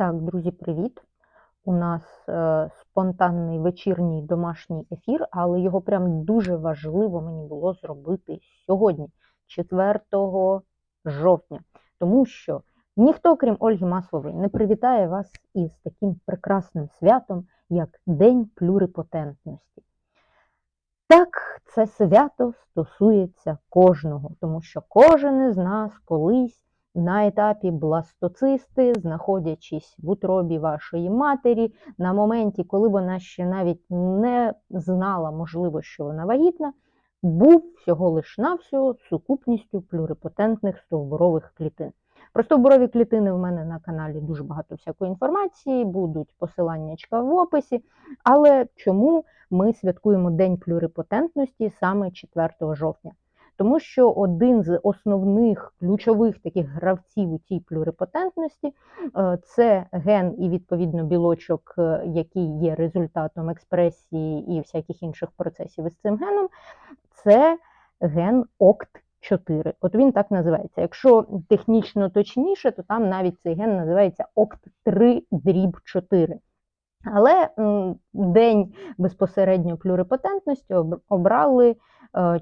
Так, друзі, привіт! У нас е, спонтанний вечірній домашній ефір, але його прям дуже важливо мені було зробити сьогодні, 4 жовтня, тому що ніхто, крім Ольги Маслової, не привітає вас із таким прекрасним святом, як День плюрипотентності. Так, це свято стосується кожного, тому що кожен із нас колись на етапі бластоцисти, знаходячись в утробі вашої матері, на моменті, коли вона ще навіть не знала, можливо, що вона вагітна, був всього лиш навсього сукупністю плюрипотентних стовбурових клітин. Про стовбурові клітини в мене на каналі дуже багато всякої інформації, будуть посилання в описі. Але чому ми святкуємо День плюрипотентності саме 4 жовтня? Тому що один з основних ключових таких гравців у цій плюрипотентності е, це ген і відповідно білочок, е, який є результатом експресії і всяких інших процесів із цим геном, це ген ОКТ4. От він так називається. Якщо технічно точніше, то там навіть цей ген називається ОКТ3 дріб 4. Але день безпосередньо плюрипотентності обрали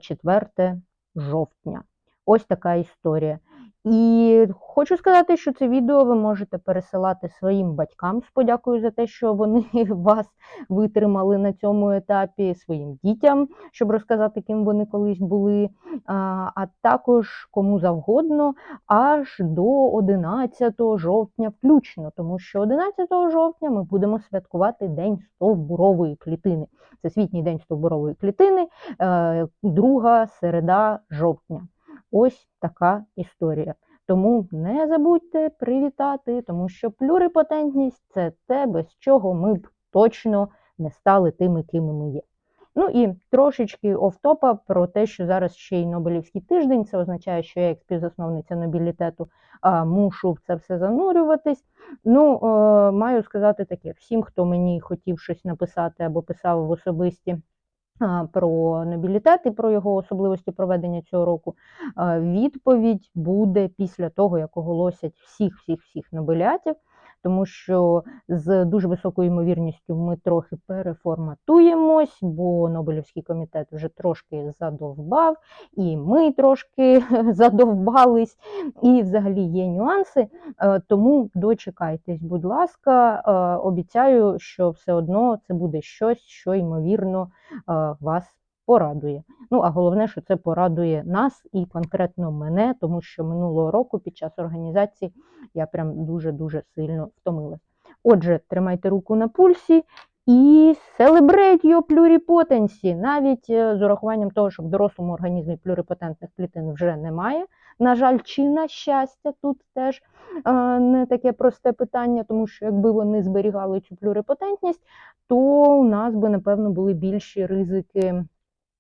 4 е, жовтня. Ось така історія. І хочу сказати, що це відео ви можете пересилати своїм батькам з подякою за те, що вони вас витримали на цьому етапі, своїм дітям, щоб розказати, ким вони колись були, а також кому завгодно, аж до 11 жовтня, включно, тому що 11 жовтня ми будемо святкувати День стовбурової клітини. Це світній день стовбурової клітини, е, друга середа жовтня. Ось така історія. Тому не забудьте привітати, тому що плюрипотентність це те, без чого ми б точно не стали тими, ким ми є. Ну і трошечки офтопа про те, що зараз ще й Нобелівський тиждень, це означає, що я, як співзасновниця нобілітету, мушу в це все занурюватись. Ну, е, маю сказати таке: всім, хто мені хотів щось написати або писав в особисті про нобілітет і про його особливості проведення цього року. Відповідь буде після того, як оголосять всіх, всіх, всіх нобелятів тому що з дуже високою ймовірністю ми трохи переформатуємось, бо Нобелівський комітет вже трошки задовбав, і ми трошки задовбались, і взагалі є нюанси. Е, тому дочекайтесь, будь ласка, е, обіцяю, що все одно це буде щось, що ймовірно е, вас порадує. Ну а головне, що це порадує нас і конкретно мене, тому що минулого року під час організації я прям дуже-дуже сильно втомилась. Отже, тримайте руку на пульсі і celebrate your pluripotency. Навіть е, з урахуванням того, що в дорослому організмі плюрипотентних клітин вже немає. На жаль, чи на щастя, тут теж е, не таке просте питання, тому що якби вони зберігали цю плюрипотентність, то у нас би, напевно, були більші ризики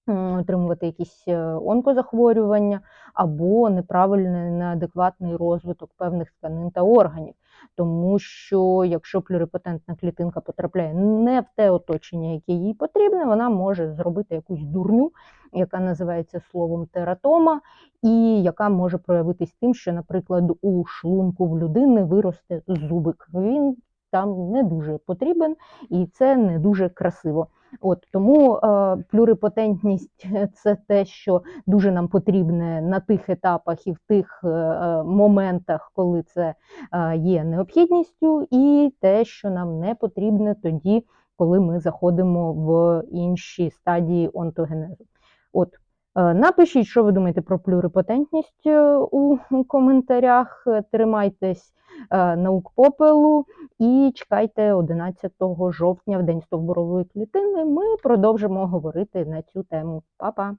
отримувати якісь е, онкозахворювання або неправильний неадекватний розвиток певних тканин та органів. Тому що якщо плюрипотентна клітинка потрапляє не в те оточення, яке їй потрібне, вона може зробити якусь дурню, яка називається словом тератома, і яка може проявитись тим, що, наприклад, у шлунку в людини виросте зубик. Він там не дуже потрібен, і це не дуже красиво. От Тому е, плюрипотентність це те, що дуже нам потрібне на тих етапах і в тих е, е, моментах, коли це е, є необхідністю, і те, що нам не потрібне тоді, коли ми заходимо в інші стадії онтогенезу. От Е, напишіть, що ви думаєте про плюрипотентність е, у коментарях. Тримайтесь наук попелу і чекайте 11 жовтня, в день стовбурової клітини. Ми продовжимо говорити на цю тему. Па-па!